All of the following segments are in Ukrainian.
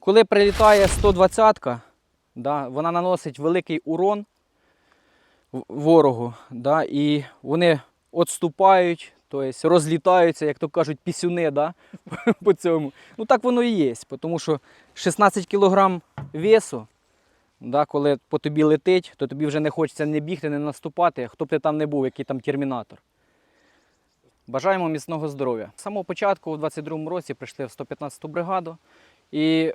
Коли прилітає 120-ка, да, вона наносить великий урон ворогу, да, і вони відступають, тобто розлітаються, як то кажуть, пісюни да, по цьому. Ну так воно і є, тому що 16 кг весу, да, коли по тобі летить, то тобі вже не хочеться не бігти, не наступати, хто б ти там не був, який там термінатор. Бажаємо міцного здоров'я. З самого початку, у 22-му році, прийшли в 115-ту бригаду. І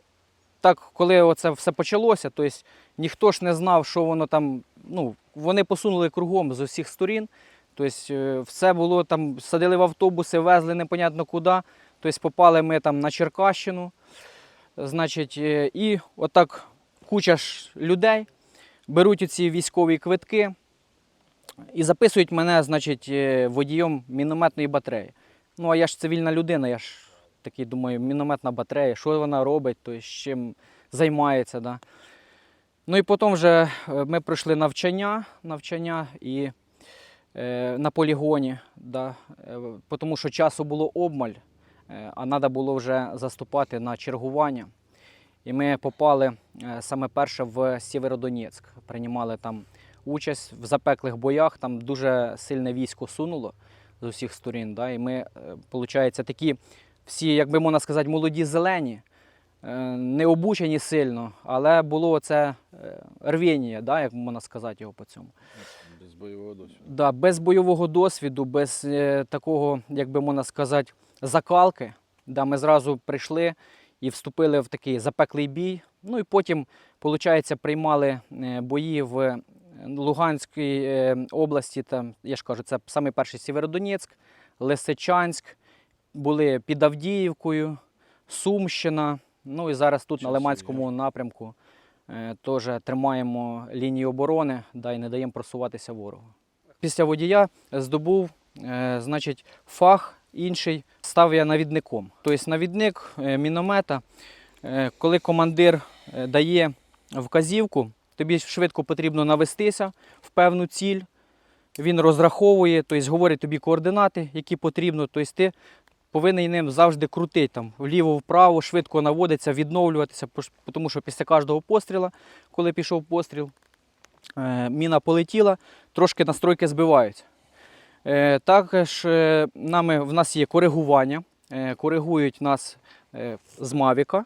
так, коли оце все почалося, то есть, ніхто ж не знав, що воно там. Ну, вони посунули кругом з усіх сторін. Тобто, все було там, садили в автобуси, везли непонятно куди. Тобто, попали ми там на Черкащину. Значить, е, і отак куча ж людей беруть оці військові квитки і записують мене, значить, е, водієм мінометної батареї. Ну, а я ж цивільна людина, я ж такий думаю, мінометна батарея, що вона робить, то з чим займається. Да? Ну і потім вже е, ми пройшли навчання, навчання і е, на полігоні, да? е, тому що часу було обмаль, е, а треба було вже заступати на чергування. І ми попали е, саме перше в Сєвєродонецьк, приймали там участь в запеклих боях, там дуже сильне військо сунуло з усіх сторін. Да? І ми, виходить, такі всі, як би можна сказати, молоді зелені, е, не обучені сильно, але було це рвіння, да, як можна сказати його по цьому. Без бойового досвіду. Да, без бойового досвіду, без е, такого, як би можна сказати, закалки. Да, ми зразу прийшли і вступили в такий запеклий бій. Ну і потім, виходить, приймали е, бої в Луганській е, області. Там, я ж кажу, це саме перший Сєвєродонецьк, Лисичанськ, були під Авдіївкою, Сумщина. Ну і зараз тут на Часів Лиманському напрямку е, теж тримаємо лінію оборони да, і не даємо просуватися ворогу. Після водія здобув е, значить, фах інший, став я навідником. Тобто навідник е, міномета, е, коли командир е, дає вказівку, тобі швидко потрібно навестися в певну ціль. Він розраховує, тобто говорить тобі координати, які потрібно. Тобто ти повинен ним завжди крутити там вліво-вправо, швидко наводиться, відновлюватися, тому що після кожного пострілу, коли пішов постріл, е, міна полетіла, трошки настройки збиваються. Е, Також е, нами, в нас є коригування, коригують нас з Мавіка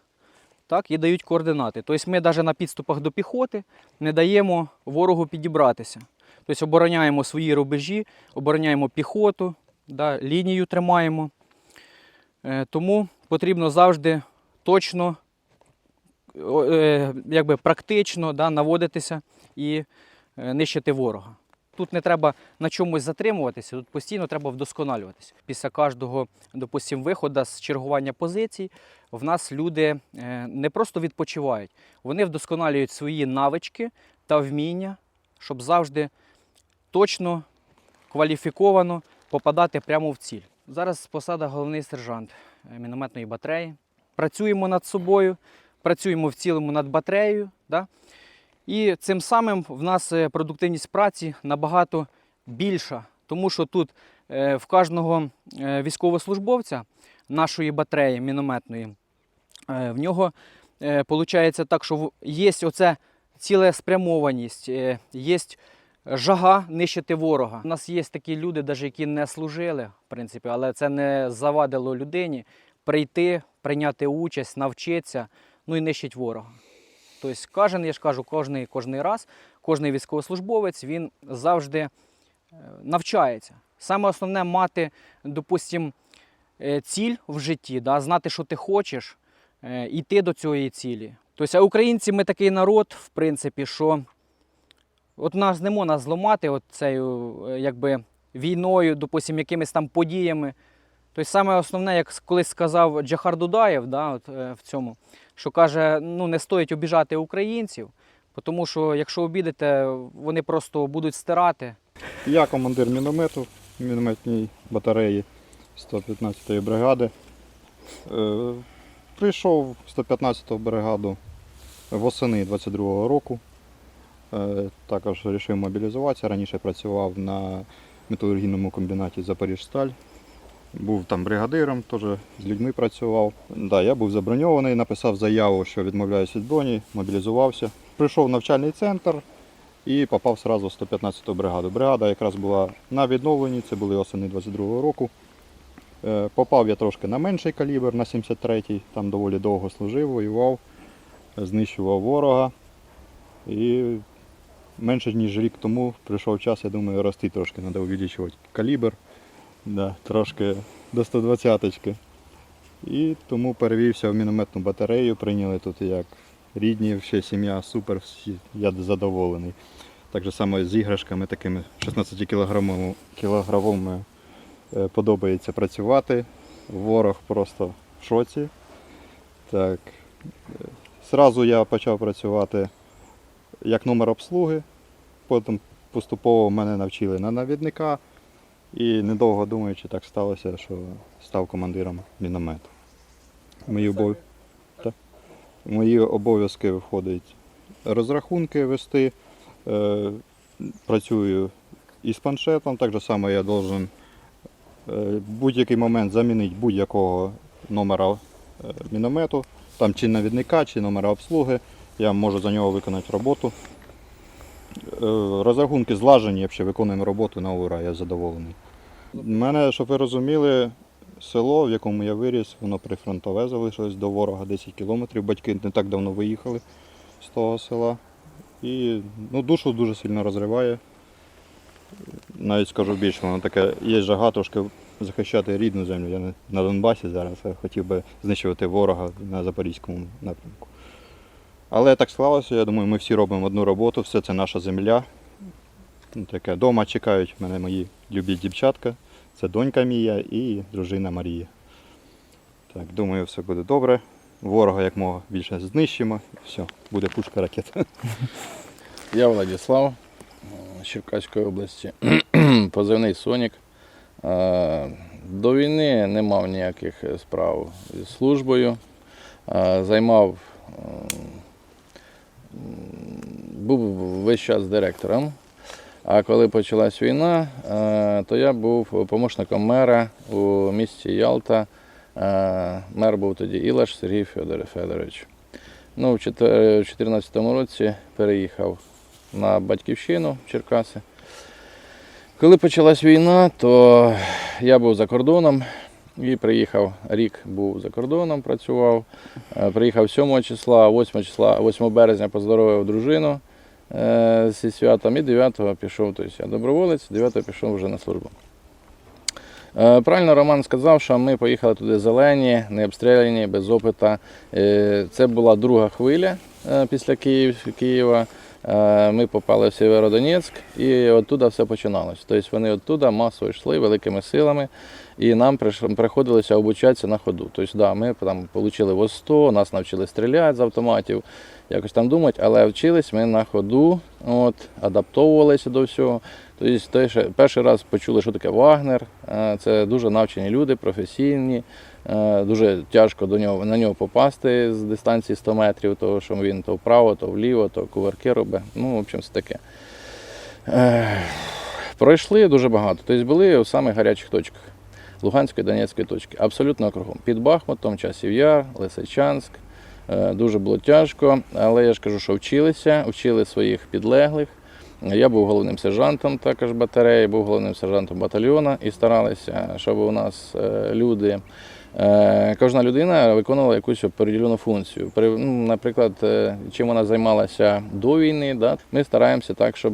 так, і дають координати. Тобто ми навіть на підступах до піхоти не даємо ворогу підібратися. Тобто обороняємо свої рубежі, обороняємо піхоту, да, лінію тримаємо. Е, Тому потрібно завжди точно, е, якби практично да, наводитися і е, нищити ворога. Тут не треба на чомусь затримуватися, тут постійно треба вдосконалюватися. Після кожного, допустим, виходу з чергування позицій в нас люди не просто відпочивають, вони вдосконалюють свої навички та вміння, щоб завжди точно, кваліфіковано попадати прямо в ціль. Зараз посада головний сержант е, мінометної батареї. Працюємо над собою, працюємо в цілому над батареєю. Да? І цим самим в нас е, продуктивність праці набагато більша, тому що тут е, в кожного військовослужбовця нашої батареї мінометної, в нього виходить так, що є оце цілеспрямованість, е, є жага нищити ворога. У нас є такі люди, навіть які не служили, в принципі, але це не завадило людині прийти, прийняти участь, навчитися, ну і нищить ворога. Тобто кожен, я ж кажу, кожний, кожний раз, кожний військовослужбовець він завжди е, навчається. Саме основне мати, допустим, е, ціль в житті, да, знати, що ти хочеш, е, йти до цієї цілі. Тобто, українці ми такий народ, в принципі, що от нас не можна зламати цією е, якби, війною, допустим, якимись там подіями. Тобто, саме основне, як колись сказав Джахар Дудаєв да, от, е, в цьому, що каже, ну не стоїть обіжати українців, тому що якщо обідете, вони просто будуть стирати. Я командир міномету мінометній батареї 115-ї бригади. Е, Прийшов 115-ту бригаду восени 22-го року. Е, Також вирішив мобілізуватися. Раніше працював на металургійному комбінаті Запоріжсталь. Був там бригадиром, теж з людьми працював. Да, я був заброньований, написав заяву, що відмовляюсь від броні, мобілізувався. Прийшов в навчальний центр і попав одразу в 115-ту бригаду. Бригада якраз була на відновленні, це були осені 22-го року. Е, Попав я трошки на менший калібр, на 73-й, там доволі довго служив, воював, знищував ворога. І менше ніж рік тому прийшов час, я думаю, рости трошки, треба увеличувати калібр. Да, трошки до 120-ки. І тому перевівся в мінометну батарею, прийняли тут як рідні, ще сім'я, супер, всі, я задоволений. Так же само з іграшками такими 16 кілограмовими, кілограмовими е, подобається працювати. Ворог просто в шоці. Так. е, Зразу я почав працювати як номер обслуги, потім поступово мене навчили на навідника. І недовго думаючи, так сталося, що став командиром міномету. Мої, обов... Мої обов'язки входить розрахунки вести. Е, працюю із планшетом, так само я должен е, в будь-який момент замінити будь-якого номера е, міномету, там чи навідника, чи номера обслуги. Я можу за нього виконати роботу. Е, Розрахунки злажені, взагалі виконуємо роботу на ура, я задоволений. У мене, щоб ви розуміли, село, в якому я виріс, воно прифронтове залишилось до ворога 10 кілометрів. Батьки не так давно виїхали з того села. І ну, душу дуже сильно розриває. Навіть скажу більше, воно таке, є жага трошки захищати рідну землю. Я не на Донбасі зараз, а хотів би знищувати ворога на Запорізькому напрямку. Але так склалося, я думаю, ми всі робимо одну роботу, все це наша земля. Таке, дома чекають мене мої любі дівчатка. Це донька Мія і дружина Марія. Так, думаю, все буде добре. Ворога як мога більше знищимо. Все, буде пушка ракет. Я Владислав з Черкаської області, позивний Сонік. До війни не мав ніяких справ зі службою. Займав, був весь час директором. А коли почалась війна, е, то я був помічником мера у місті Ялта. Е, Мер був тоді Ілаш Сергій Федорович. Ну, в 2014 році переїхав на батьківщину в Черкаси. Коли почалась війна, то я був за кордоном і приїхав, рік був за кордоном, працював. Е, Приїхав 7 числа, 8 числа, 8 березня поздоровив дружину е, зі святом і 9-го пішов, тобто я доброволець, 9-го пішов вже на службу. Е, Правильно Роман сказав, що ми поїхали туди зелені, не обстріляні, без опита. Е, Це була друга хвиля після Києва. Ми попали в Сєвєродонецьк і оттуда все починалось. Тобто вони оттуда масово йшли великими силами, і нам приходилося обучатися на ходу. Тобто, да, ми там отримали ВОС-100, нас навчили стріляти з автоматів, якось там думати, але вчились ми на ходу, от, адаптовувалися до всього. Тобто, перший раз почули, що таке Вагнер. Е, Це дуже навчені люди, професійні. Е, Дуже тяжко до нього, на нього попасти з дистанції 100 метрів, тому що він то вправо, то вліво, то кувырки робить. Ну, в общем, все таке. Е, Пройшли дуже багато. Тобто були у самих гарячих точках Луганської, Донецької точки. Абсолютно кругом. Під Бахмутом, Часів Яр, Лисичанськ. Е, Дуже було тяжко, але я ж кажу, що вчилися, вчили своїх підлеглих. Я був головним сержантом також батареї, був головним сержантом батальйону і старалися, щоб у нас е, люди, е, кожна людина виконувала якусь определену функцію. Ну, Наприклад, чим вона займалася до війни, ми стараємося так, щоб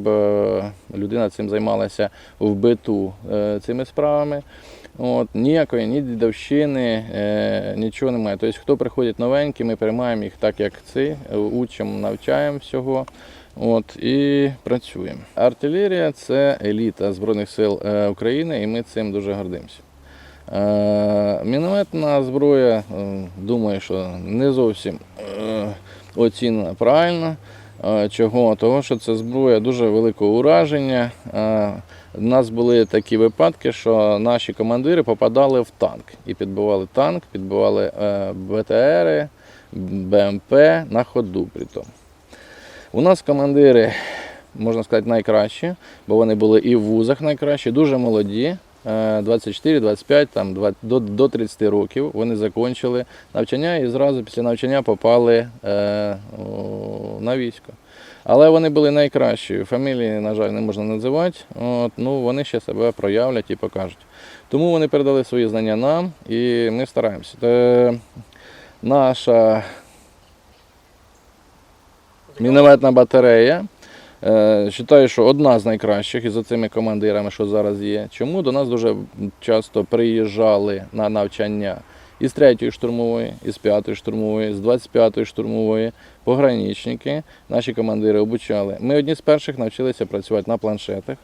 людина цим займалася в биту цими справами. От, ніякої ні дідовщини, е, нічого немає. Тобто, хто приходить новенький, ми приймаємо їх так, як ці, е, учимо, навчаємо всього. От, і працюємо. Артилерія це еліта Збройних сил е, України, і ми цим дуже гордимося. Е, мінометна зброя, думаю, що не зовсім оцінена правильно. Чого? Того, що це зброя дуже великого ураження. У нас були такі випадки, що наші командири попадали в танк і підбивали танк, підбивали е, БТРи, БМП на ходу при тому. У нас командири, можна сказати, найкращі, бо вони були і в вузах найкращі, дуже молоді. Е, 24-25, там, до, до 30 років вони закінчили навчання і зразу після навчання попали е, на військо. Але вони були найкращі. Фамілії, на жаль, не можна називати. От, ну, вони ще себе проявлять і покажуть. Тому вони передали свої знання нам і ми стараємося. Е, наша мінометна батарея. Е, Вважаю, що одна з найкращих із цими командирами, що зараз є. Чому до нас дуже часто приїжджали на навчання із 3-ї штурмової, із 5-ї штурмової, з 25-ї штурмової, пограничники. Наші командири обучали. Ми одні з перших навчилися працювати на планшетах.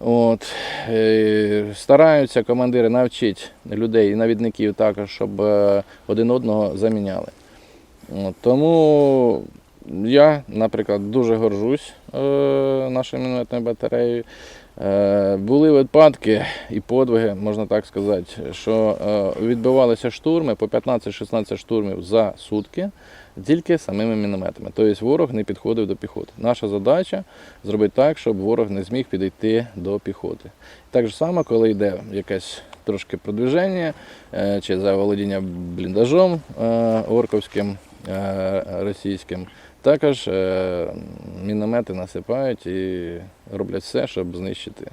От, е, стараються командири навчити людей, і навідників також, щоб е, один одного заміняли. От, тому я, наприклад, дуже горжусь е, нашою мінометною батареєю. Е, були випадки і подвиги, можна так сказати, що е, відбивалися штурми по 15-16 штурмів за сутки тільки самими мінометами. Тобто ворог не підходив до піхоти. Наша задача зробити так, щоб ворог не зміг підійти до піхоти. Так само, коли йде якесь трошки продвіження е, чи заволодіння бліндажом е, орковським, е, російським, також е, міномети насипають і роблять все, щоб знищити,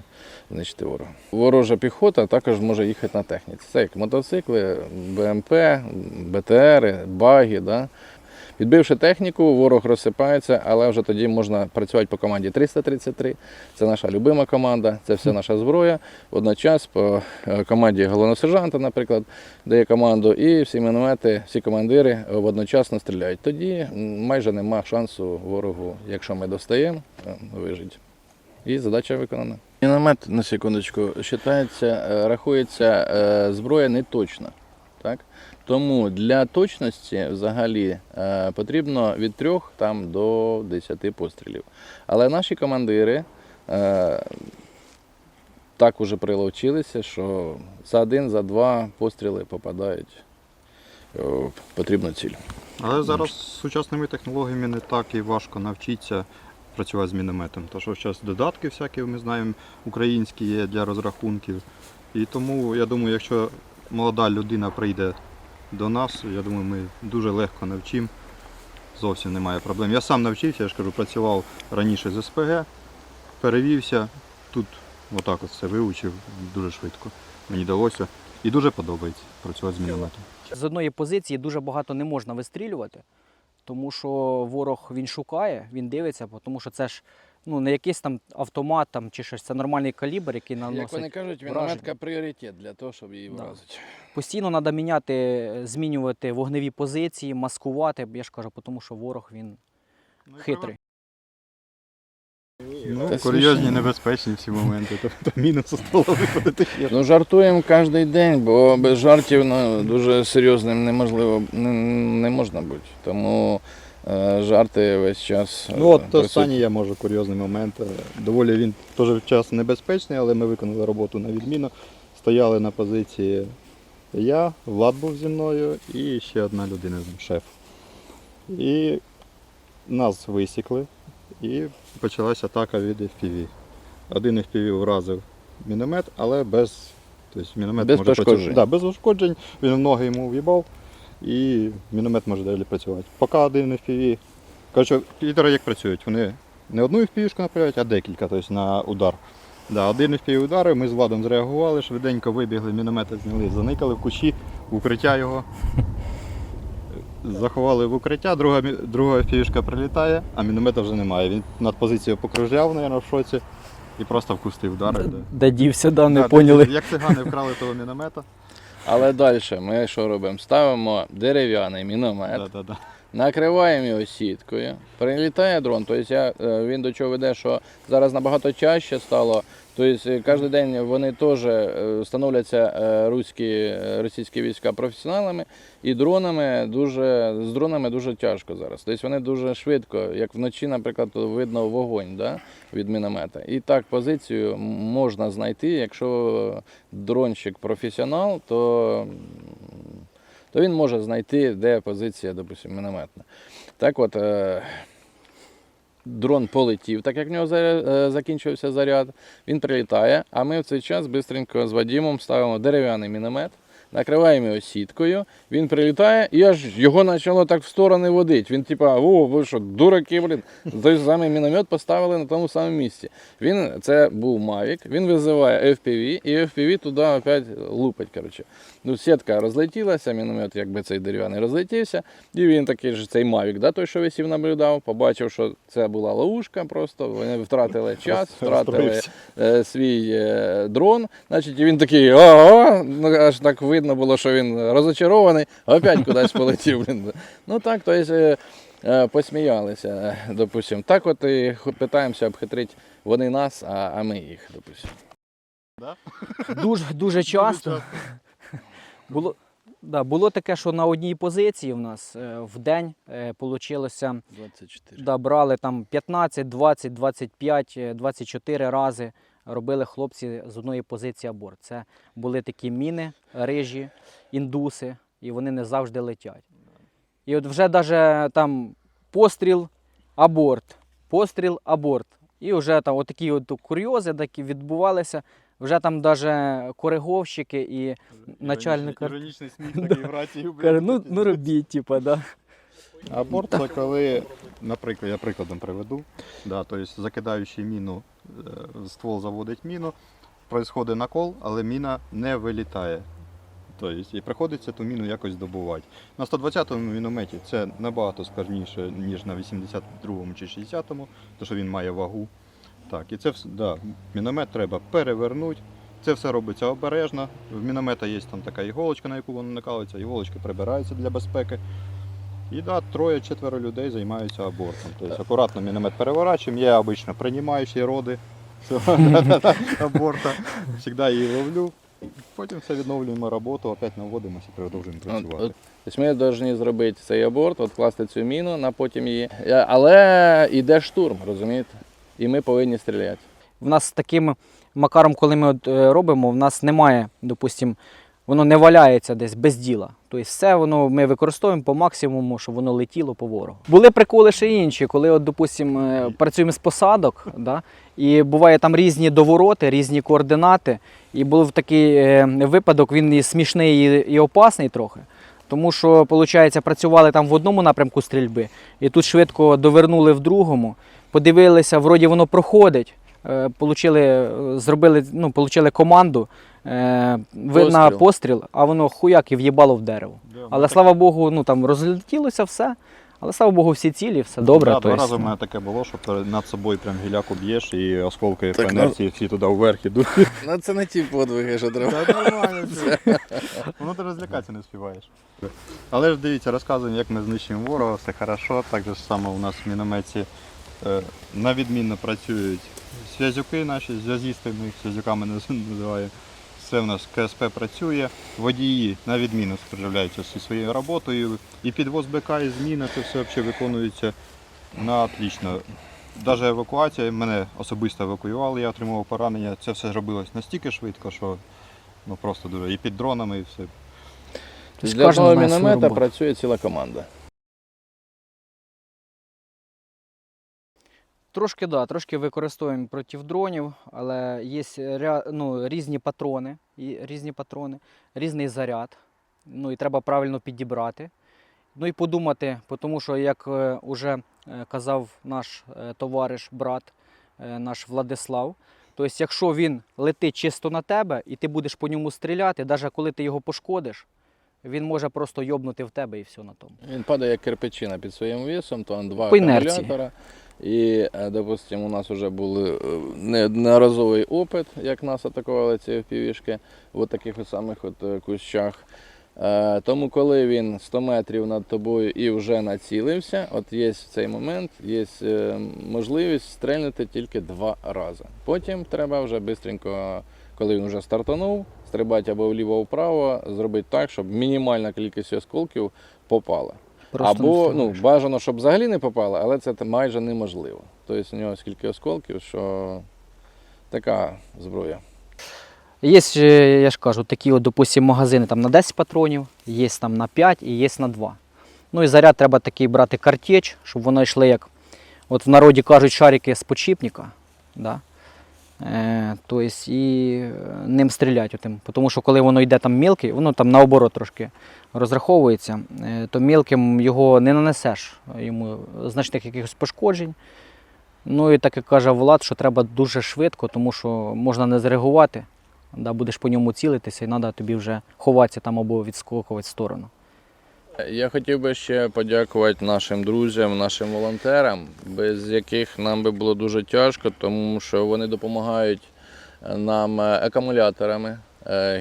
знищити ворога. Ворожа піхота також може їхати на техніці. Це як мотоцикли, БМП, БТРи, баги. Да? Відбивши техніку, ворог розсипається, але вже тоді можна працювати по команді 333. Це наша любима команда, це вся наша зброя. Водночас по е, команді головного сержанта, наприклад, дає команду, і всі міномети, всі командири одночасно стріляють. Тоді майже нема шансу ворогу, якщо ми достаємо, е, вижити. І задача виконана. Міномет, на секундочку, вважається, е, рахується зброя неточна. Тому для точності взагалі е, потрібно від 3 там, до 10 пострілів. Але наші командири е, так уже приловчилися, що за один, за два постріли попадають е, в потрібну ціль. Але зараз з сучасними технологіями не так і важко навчитися працювати з мінометом. Тому що зараз додатки всякі, ми знаємо, українські є для розрахунків. І тому я думаю, якщо молода людина прийде до нас, я думаю, ми дуже легко навчимо. Зовсім немає проблем. Я сам навчився, я ж кажу, працював раніше з СПГ, перевівся, тут отак от все вивчив дуже швидко. Мені вдалося. І дуже подобається працювати з мінометом. З одної позиції дуже багато не можна вистрілювати, тому що ворог він шукає, він дивиться, тому що це ж ну, не якийсь там автомат там, чи щось, це нормальний калібр, який Як вони кажуть, мінометка пріоритет для того, щоб її Да. вразити. Постійно треба міняти, змінювати вогневі позиції, маскувати, я ж кажу, тому що ворог він хитрий. Ну, Та курйозні, смішно. небезпечні всі моменти. Тобто мінус з стола виходити. Ну, жартуємо кожен день, бо без жартів ну, дуже серйозним неможливо не, не можна бути. Тому жарти весь час. е, Ну от присутні. останній я можу курйозний момент. Е, Доволі він теж час небезпечний, але ми виконали роботу на відміну. Стояли на позиції я, Влад був зі мною і ще одна людина, шеф. І нас висікли, і почалася атака від FPV. Один FPV вразив міномет, але без. Тобто міномет Без може пошкоджень. Да, без ушкоджень. Він в ноги йому в'їбав і міномет може далі працювати. Поки один FPV. Коротше, лідери як працюють? Вони не одну FPV направляють, а декілька, тобто на удар. Да, один FPV ударив, ми з Владом зреагували, швиденько вибігли, міномети зняли, заникали в кущі, в укриття його. Заховали в укриття, друга, друга FPV прилітає, а міномета вже немає. Він над позицією покружляв, мабуть, в шоці і просто в кусти вдарив. да. Де дівся, да, не Да, поняли. Як цигани вкрали того міномета. Але далі ми що робимо? Ставимо дерев'яний міномет, Да, да, да. накриваємо його сіткою, прилітає дрон. Тобто я, е, він до чого веде, що зараз набагато чаще стало. Тобто е, кожен день вони теж е, становляться е, руські, російські війська професіоналами і дронами дуже, з дронами дуже тяжко зараз. Тобто вони дуже швидко, як вночі, наприклад, видно вогонь да, від міномета. І так позицію можна знайти, якщо дронщик професіонал, то, то він може знайти, де позиція, допустимо, мінометна. Так от, дрон полетів, так як в нього е, закінчився заряд. Він прилітає, а ми в цей час швидко з Вадимом ставимо дерев'яний міномет, накриваємо його сіткою, він прилітає, і аж його почало так в сторони водить. Він типа, о, ви що, дураки, блін. Той самий міномет поставили на тому самому місці. Він, це був Mavic, він визиває FPV, і FPV туди опять лупить. Коротше. Ну, сітка розлетілася, міномет, якби цей дерев'яний розлетівся, і він такий ж цей Mavic, да, той, що висів наблюдав, побачив, що це була ловушка просто, вони втратили час, втратили е, свій е, дрон. Значить, і він такий, ого, ну, аж так видно було, що він розочарований, опять кудись полетів. Ну так, то есть, е, е, посміялися, е, допустим. Так от і питаємося обхитрити вони нас, а, а ми їх, допустим. Дуже, дуже часто. Було, да, було таке, що на одній позиції в нас е, в день е, получилося 24. Да, брали там 15, 20, 25, е, 24 рази. Робили хлопці з одної позиції аборт. Це були такі міни, рижі, індуси, і вони не завжди летять. І от вже навіть там постріл, аборт, постріл, аборт. І вже там отакі от курйози такі відбувалися. Вже там навіть кориговщики і начальник Іронічний сміх такий в каже, ну, ну робіть, типа, да. Аборт це коли, наприклад, я прикладом приведу, да, тобто закидаючи міну, е, ствол заводить міну, відбувається накол, але міна не вилітає. Тобто, і приходиться ту міну якось добувати. На 120-му мінометі це набагато складніше, ніж на 82-му чи 60-му, тому що він має вагу. Так, і це да, міномет треба перевернути. Це все робиться обережно. В міномета є там така іголочка, на яку воно накалується, іголочки прибираються для безпеки. І да, троє-четверо людей займаються абортом. Тобто акуратно міномет переворачуємо. Я обично приймаючий роди аборта. Завжди її ловлю. Потім все відновлюємо роботу, опять наводимося продовжуємо працювати. тобто ми повинні зробити цей аборт, от класти цю міну, на потім її. Е, Але йде штурм, розумієте? І ми повинні стріляти. В нас таким макаром, коли ми от, е, робимо, в нас немає, допустим, воно не валяється десь без діла. Тобто все воно ми використовуємо по максимуму, щоб воно летіло по ворогу. Були приколи ще інші, коли, от, допустим, е, працюємо з посадок, да, і буває там різні довороти, різні координати. І був такий е, випадок, він і смішний і, і опасний трохи. Тому що, виходить, працювали там в одному напрямку стрільби, і тут швидко довернули в другому, подивилися, вроді воно проходить. Е, Получили, е, зробили, ну, получили команду е, на Постріл. постріл, а воно хуяк і в'їбало в дерево. Але слава Богу, ну там розлетілося все. Але слава Богу, всі цілі, все добре. Да, то два рази в ну. мене таке було, що перед- над собою прям гіляку б'єш і осколки Так, по ну- інерції всі туди вверх ідуть. Ну це не ті подвиги, що треба. Нормально. Воно ти розлякатися не співаєш. Але ж дивіться, розказуємо, як ми знищуємо ворога, все хорошо. Так же само у нас в мінометі на відмінно працюють зв'язюки наші, зв'язісти, ми їх зв'язюками наз- називаємо. Все в нас КСП працює, водії на відміну справляються зі своєю роботою. І підвоз БК, і зміна, це все взагалі виконується на отлично. Навіть евакуація, мене особисто евакуювали, я отримував поранення. Це все зробилось настільки швидко, що ну просто дуже. І під дронами, і все. Тобто Для кожен одного міномета працює ціла команда. Трошки да, трошки використовуємо проти дронів, але є ну, різні патрони, і різні патрони, різний заряд. Ну і треба правильно підібрати. Ну і подумати, тому що, як вже казав наш е, товариш, брат, е, наш Владислав, тобто, якщо він летить чисто на тебе і ти будеш по ньому стріляти, навіть коли ти його пошкодиш, він може просто йобнути в тебе і все на тому. Він падає як кирпичина під своїм весом, там два По інерції. акумулятора. І, е, допустимо, у нас вже був е, неодноразовий опит, як нас атакували ці півішки в таких от самих от е, кущах. Тому, коли він 100 метрів над тобою і вже націлився, от є в цей момент, є можливість стрельнути тільки два рази. Потім треба вже швидко, коли він вже стартанув, стрибати або вліво-вправо, зробити так, щоб мінімальна кількість осколків попала. Просто Або ну, бажано, щоб взагалі не попало, але це майже неможливо. Тобто у нього скільки осколків, що така зброя. Є, я ж кажу, такі, от, допустим, магазини там на 10 патронів, є там на 5 і є на 2. Ну і заряд треба такий брати картеч, щоб воно йшли як от в народі кажуть шарики з подшипника, да? Тобто і е, ним стрілять отим. Тому що коли воно йде там мілке, воно там наоборот трошки розраховується, е, то мілким його не нанесеш йому значних якихось пошкоджень. Ну і так як каже Влад, що треба дуже швидко, тому що можна не зреагувати, да, будеш по ньому цілитися, і треба тобі вже ховатися там або відскокувати в сторону. Я хотів би ще подякувати нашим друзям, нашим волонтерам, без яких нам би було дуже тяжко, тому що вони допомагають нам е, акумуляторами, е,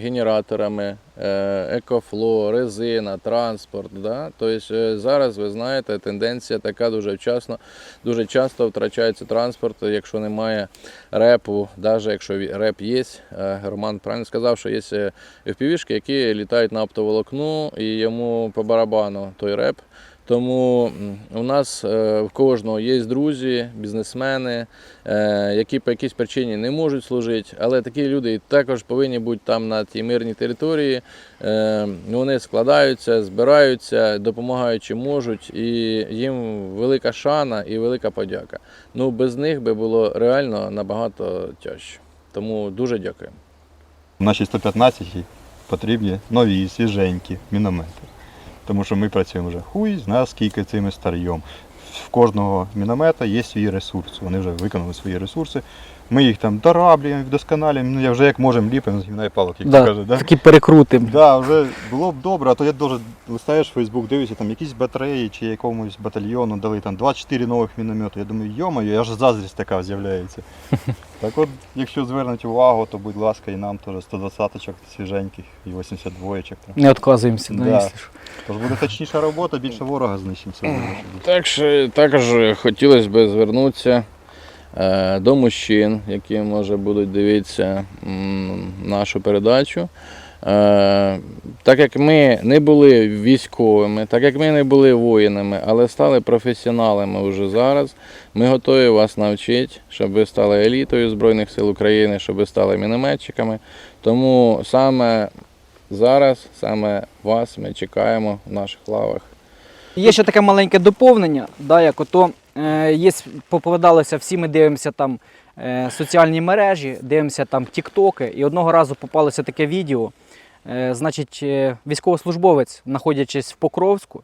генераторами, е, екофло, резина, транспорт. Да? Тобто е, зараз ви знаєте, тенденція така дуже вчасно, дуже часто втрачається транспорт, якщо немає репу, навіть якщо реп є. Е, Роман правильно сказав, що є е, FPV-шки, які літають на оптоволокну і йому по барабану той реп. Тому у нас е, в кожного є друзі, бізнесмени, е, які по якійсь причині не можуть служити, але такі люди також повинні бути там на тій мирній території. Е, Вони складаються, збираються, допомагають чим можуть, і їм велика шана і велика подяка. Ну без них би було реально набагато тяжче. Тому дуже дякую. В нашій 115 потрібні нові, свіженькі міномети. Тому що ми працюємо вже хуй зна скільки цими старйом. В кожного міномета є свій ресурс. Вони вже виконали свої ресурси. Ми їх там дораблюємо, вдосконалюємо. Ну я вже як можемо ліпимо з гімної палок, як Да, да. кажуть. Да? Такі перекрути. Да, вже було б добре, а то я дуже листаєш Фейсбук, дивишся, там якісь батареї чи якомусь батальйону дали там 24 нових міномети. Я думаю, йомаю, аж заздрість така з'являється. Так от, якщо звернуть увагу, то будь ласка, і нам теж 120-очок свіженьких і 82-очок. Не відказуємося. Да. Да. якщо що. Тож буде точніша робота, більше ворога знищимо. Це буде. Так що також хотілося б звернутися до мужчин, які може будуть дивитися нашу передачу. Е, Так як ми не були військовими, так як ми не були воїнами, але стали професіоналами вже зараз, ми готові вас навчити, щоб ви стали елітою Збройних сил України, щоб ви стали мінометчиками. Тому саме зараз, саме вас ми чекаємо в наших лавах. Є ще таке маленьке доповнення, да, як ото е, є, попадалося, всі ми дивимося там е, соціальні мережі, дивимося там тіктоки, і одного разу попалося таке відео. Е, значить, е, військовослужбовець, знаходячись в Покровську,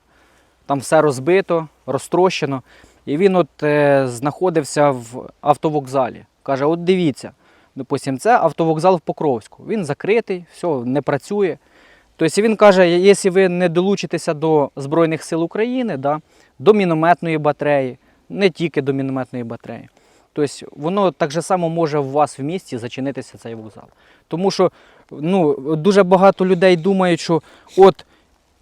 там все розбито, розтрощено, і він от е, знаходився в автовокзалі. Каже: от дивіться, допустим, це автовокзал в Покровську. Він закритий, все, не працює. Тобто він каже, якщо ви не долучитеся до Збройних сил України, да, до мінометної батареї, не тільки до мінометної батареї, тобто воно так же само може у вас в місті зачинитися цей вокзал. Тому що ну, дуже багато людей думають, що от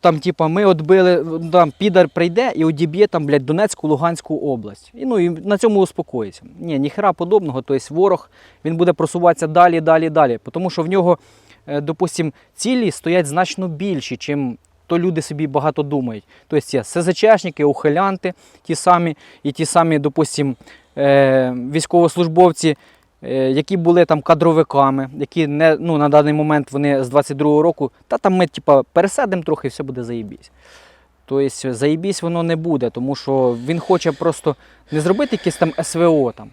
там, типа, ми отбили, там підар прийде і одіб'є там, блядь, Донецьку, Луганську область. І, ну, і на цьому успокоїться. Ні, ніхера подобного, тобто ворог він буде просуватися далі, далі, далі. Тому що в нього, е, допустим, цілі стоять значно більші, чим то люди собі багато думають. Тобто є СЗЧшники, ухилянти, ті самі, і ті самі, допустим, е, військовослужбовці, е, які були там кадровиками, які не, ну, на даний момент вони з 22-го року, та там ми типа, пересадимо трохи і все буде заєбісь. Тобто заєбісь воно не буде, тому що він хоче просто не зробити якесь там СВО. Там.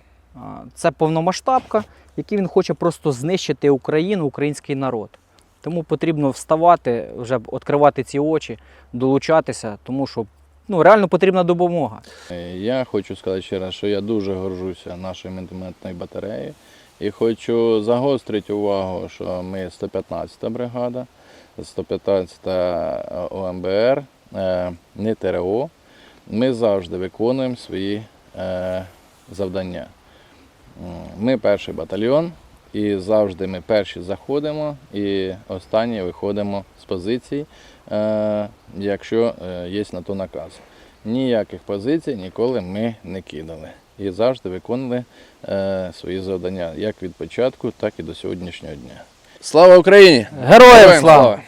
Це повномасштабка, який він хоче просто знищити Україну, український народ. Тому потрібно вставати, вже відкривати ці очі, долучатися, тому що ну, реально потрібна допомога. Е, Я хочу сказати ще раз, що я дуже горжуся нашою мінометною батареєю і хочу загострити увагу, що ми 115-та бригада, 115-та ОМБР, не ТРО. Ми завжди виконуємо свої е, завдання. Ми перший батальйон, і завжди ми перші заходимо і останні виходимо з позицій, е, якщо е, є на то наказ. Ніяких позицій ніколи ми не кидали. І завжди виконували е, свої завдання як від початку, так і до сьогоднішнього дня. Слава Україні! Героям слава!